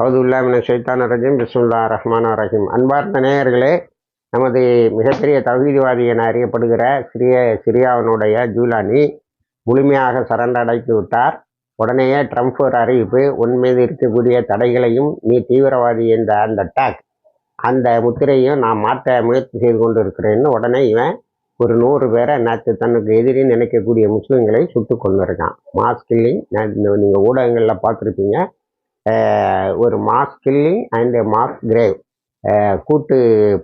அவுதுல்லாமின ஷைத்தான ரஜீம். பிஸ்முல்லா ரஹ்மான் ரஹீம். அன்பார்ந்த நேயர்களே நமது மிகப்பெரிய தகுதிவாதி என அறியப்படுகிற சிறிய சிரியாவினுடைய ஜூலானி முழுமையாக சரண்டடைத்து விட்டார். உடனேயே ட்ரம்ப் ஒரு அறிவிப்பு உன் மீது இருக்கக்கூடிய தடைகளையும் நீ தீவிரவாதி என்ற அந்த டேக் அந்த முத்திரையும் நான் மாற்ற முயற்சி செய்து கொண்டு இருக்கிறேன்னு உடனே இவன் ஒரு நூறு பேரை நேற்று தனக்கு எதிரி நினைக்கக்கூடிய முஸ்லீம்களை சுட்டு கொண்டு இருக்கான் மாஸ் கில்லிங் நீங்கள் ஊடகங்களில் பார்த்துருப்பீங்க. ஒரு mass killing and mass grave கூட்டு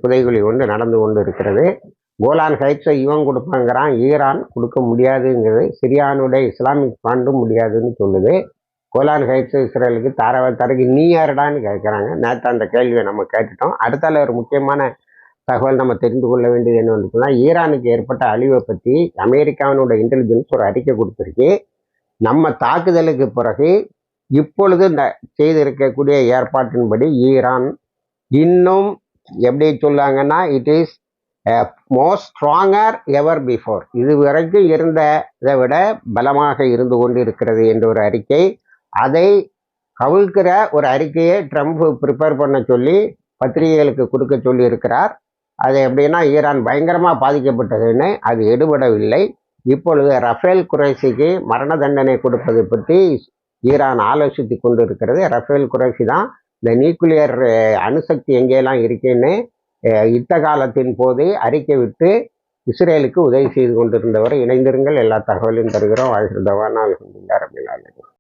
புதைகுழி ஒன்று நடந்து கொண்டு இருக்கிறது கோலான் ஹைட்ஸை இவன் கொடுப்பாங்கிறான் ஈரான் கொடுக்க முடியாதுங்கிறது சிரியானுடைய இஸ்லாமிக் பாண்டும் முடியாதுன்னு சொல்லுது. கோலான் ஹைட்ஸை இஸ்ரேலுக்கு தர தரக்கு நீ யாருடான்னு கேட்குறாங்க. நேற்று அந்த கேள்வியை நம்ம கேட்டுட்டோம். அடுத்தால ஒரு முக்கியமான தகவல் நம்ம தெரிந்து கொள்ள வேண்டியது என்ன வந்துச்சுன்னா ஈரானுக்கு ஏற்பட்ட அழிவை பற்றி அமெரிக்காவினுடைய இன்டெலிஜென்ஸ் ஒரு அறிக்கை கொடுத்துருக்கு. நம்ம தாக்குதலுக்கு பிறகு இப்பொழுது இந்த செய்திருக்கக்கூடிய ஏற்பாட்டின்படி ஈரான் இன்னும் எப்படி சொல்லாங்கன்னா it is most stronger ever before இது வரைக்கும் இருந்ததை விட பலமாக இருந்து கொண்டிருக்கிறது என்ற ஒரு அறிக்கை. அதை கவிழ்க்கிற ஒரு அறிக்கையை ட்ரம்ப் ப்ரிப்பேர் பண்ண சொல்லி பத்திரிகைகளுக்கு கொடுக்க சொல்லி இருக்கிறார். அது எப்படின்னா ஈரான் பயங்கரமாக பாதிக்கப்பட்டதுன்னு அது எடுபடவில்லை. இப்பொழுது ரஃபேல் குறைசிக்கு மரண தண்டனை கொடுப்பது பற்றி ஈரான் ஆலோசித்து கொண்டு இருக்கிறது ரஃபேல் குறைசி தான் இந்த நியூக்ளியர் அணுசக்தி எங்கேயெல்லாம் இருக்குன்னு யுத்த காலத்தின் போது அறிக்கை விட்டு இஸ்ரேலுக்கு உதவி செய்து கொண்டிருந்தவரை இணைந்திருங்கள். எல்லா தகவலையும் தருகிறோம். வாழ்கிறதவான நான் ரபில்